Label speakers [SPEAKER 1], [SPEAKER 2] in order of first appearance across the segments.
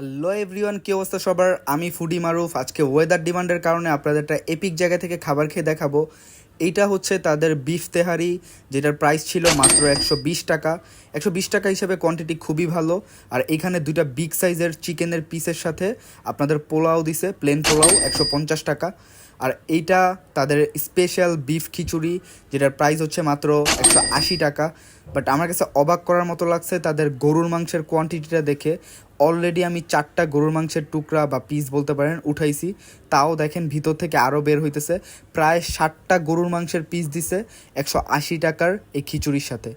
[SPEAKER 1] Hello everyone, কি অবস্থা সবার? আমি ফুডি মারুফ। আজকে ওয়েদার ডিমান্ডের কারণে আপনাদের একটা এপিক জায়গা থেকে খাবার খেয়ে দেখাবো। এইটা হচ্ছে তাদের বিফ তেহারি, যেটার প্রাইস ছিল মাত্র একশো বিশ টাকা। একশো বিশ টাকা হিসেবে কোয়ান্টিটি খুবই ভালো। আর এখানে দুইটা বিগ সাইজের চিকেনের পিসের সাথে আপনাদের পোলাও দিছে প্লেন পোলাও, একশো পঞ্চাশ টাকা। আর এইটা তাদের স্পেশাল বিফ খিচুড়ি, যেটার প্রাইস হচ্ছে মাত্র একশো আশি টাকা। বাট আমার কাছে অবাক করার মতো লাগছে তাদের গরুর মাংসের কোয়ান্টিটিটা দেখে। অলরেডি আমি চারটা গরুর মাংসের টুকরা বা পিস বলতে পারেন উঠাইছি। তাও দেখেন ভিতর থেকে আরও বের হইতেছে। প্রায় ষাটটা গরুর মাংসের পিস দিছে একশো আশি টাকার এই খিচুড়ির সাথে।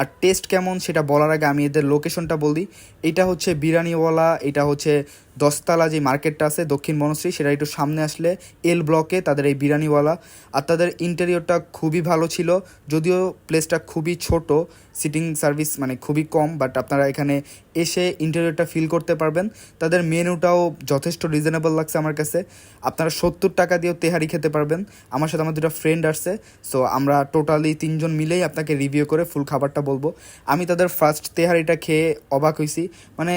[SPEAKER 1] আর টেস্ট কেমন সেটা বলার আগে আমি এদের লোকেশনটা বলি এটা হচ্ছে বিরিয়ানিওয়ালা, এটা হচ্ছে দশতলা যে মার্কেটটা আছে দক্ষিণ বনশ্রী, সেটা একটু সামনে আসলে এল ব্লকে তাদের এই বিরিয়ানিওয়ালা। আর তাদের ইন্টেরিয়রটা খুবই ভালো ছিল, যদিও প্লেসটা খুবই ছোট সিটিং সার্ভিস মানে খুবই কম বাট আপনারা এখানে এসে ইন্টেরিয়রটা ফিল করতে পারবেন। তাদের মেনুটাও যথেষ্ট রিজনেবল লাগছে আমার কাছে। আপনারা সত্তর টাকা দিয়েও তেহারি খেতে পারবেন। আমার সাথে আমার দুটো ফ্রেন্ড আসছে সো আমরা টোটালি তিনজন মিলেই আপনাকে রিভিউ করে ফুল খাবারটা বলব। আমি তাদের ফার্স্ট তেহারিটা খেয়ে অবাক হয়েছি মানে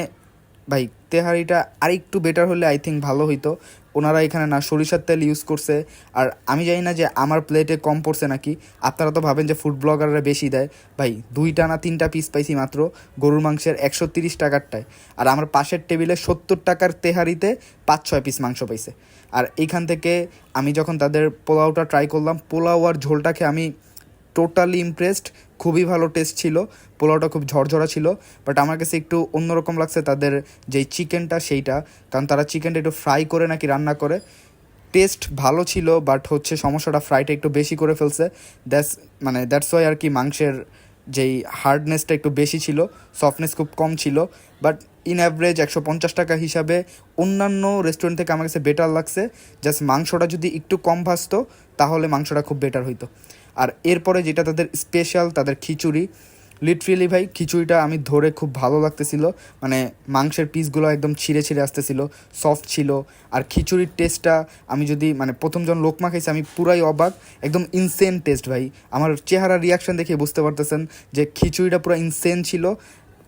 [SPEAKER 1] ভাই, তেহারিটা আরেকটু বেটার হলে আই থিঙ্ক ভালো হইতো। ওনারা এখানে না সরিষার তেল ইউজ করছে। আর আমি জানি না যে আমার প্লেটে কম পড়ছে নাকি। আপনারা তো ভাবেন যে ফুড ব্লগাররা বেশি দেয়। ভাই, দুইটা না তিনটা পিস পাইছি মাত্র। গরুর মাংসের একশো তিরিশ টাকারটায় আর আমার পাশের টেবিলে সত্তর টাকার তেহারিতে পাঁচ, ছয় পিস মাংস পাইছে। আর এইখান থেকে আমি যখন তাদের পোলাওটা ট্রাই করলাম, পোলাও আর ঝোলটা খেয়ে আমি টোটালি ইমপ্রেসড খুবই ভালো টেস্ট ছিল। পোলাওটা খুব ঝরঝরা ছিল। বাট আমার কাছে একটু অন্যরকম লাগছে তাদের যেই চিকেনটা সেইটা। কারণ তারা চিকেনটা একটু ফ্রাই করে নাকি রান্না করে। টেস্ট ভালো ছিল বাট হচ্ছে সমস্যাটা ফ্রাইটা একটু বেশি করে ফেলছে। দ্যাটস মানে দ্যাটস ওয়াই আর কি মাংসের যেই হার্ডনেসটা একটু বেশি ছিল। সফটনেস খুব কম ছিল। বাট ইন অ্যাভারেজ একশো পঞ্চাশ টাকা হিসাবে অন্যান্য রেস্টুরেন্ট থেকে আমার কাছে বেটার লাগছে। জাস্ট মাংসটা যদি একটু কম ভাসতো তাহলে মাংসটা খুব বেটার হইতো। আর এরপরে যেটা তাদের স্পেশাল তাদের খিচুড়ি। লিটারেলি ভাই, খিচুড়িটা আমি ধরে খুব ভালো লাগতেছিল। মানে মাংসের পিসগুলো একদম ছিঁড়ে ছিঁড়ে আসতেছিল সফট ছিল। আর খিচুড়ির টেস্টটা আমি যদি মানে প্রথম যখন লোকমা খাইছি, আমি পুরাই অবাক। একদম ইনসেন টেস্ট ভাই। আমার চেহারা রিয়াকশন দেখে বুঝতে পারতেছেন যে খিচুড়িটা পুরো ইনসেন ছিল।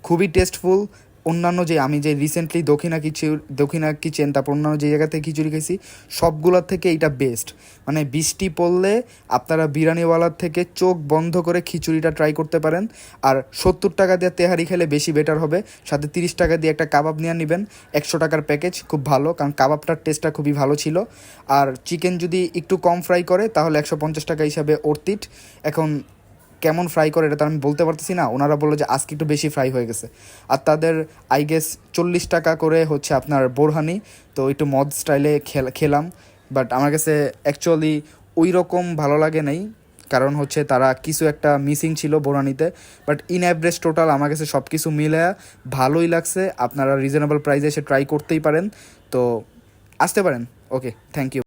[SPEAKER 1] খুবই টেস্টফুল অন্যান্য যে আমি যে রিসেন্টলি দক্ষিণা কিছু দক্ষিণা কিচেন তারপর অন্যান্য যে জায়গা থেকে খিচুড়ি খেয়েছি সবগুলোর থেকে এটা বেস্ট মানে বৃষ্টি পড়লে আপনারা বিরিয়ানিওয়ালার থেকে চোখ বন্ধ করে খিচুড়িটা ট্রাই করতে পারেন। আর সত্তর টাকা দিয়ে তেহারি খেলে বেশি বেটার হবে। সাথে তিরিশ টাকা দিয়ে একটা কাবাব নিয়ে নেবেন। একশো টাকার প্যাকেজ খুব ভালো, কারণ কাবাবটার টেস্টটা খুবই ভালো ছিল। আর চিকেন যদি একটু কম ফ্রাই করে, তাহলে একশো পঞ্চাশ টাকা হিসাবে অর্তিট এখন কেমন ফ্রাই করে এটা তো আমি বলতে পারতেছি না। ওনারা বলল যে আজকে একটু বেশি ফ্রাই হয়ে গেছে। আর তাদের আই গেস চল্লিশ টাকা করে হচ্ছে আপনার বোরহানি। তো একটু মদ স্টাইলে খেলাম। বাট আমার কাছে অ্যাকচুয়ালি ওই রকম ভালো লাগে নাই। কারণ হচ্ছে তারা কিছু একটা মিসিং ছিল বোরানিতে বাট ইন অ্যাভারেজ টোটাল আমার কাছে সব কিছু মিলে ভালোই লাগছে। আপনারা রিজনেবল প্রাইসে এসে ট্রাই করতেই পারেন। তো আসতে পারেন। Okay thank you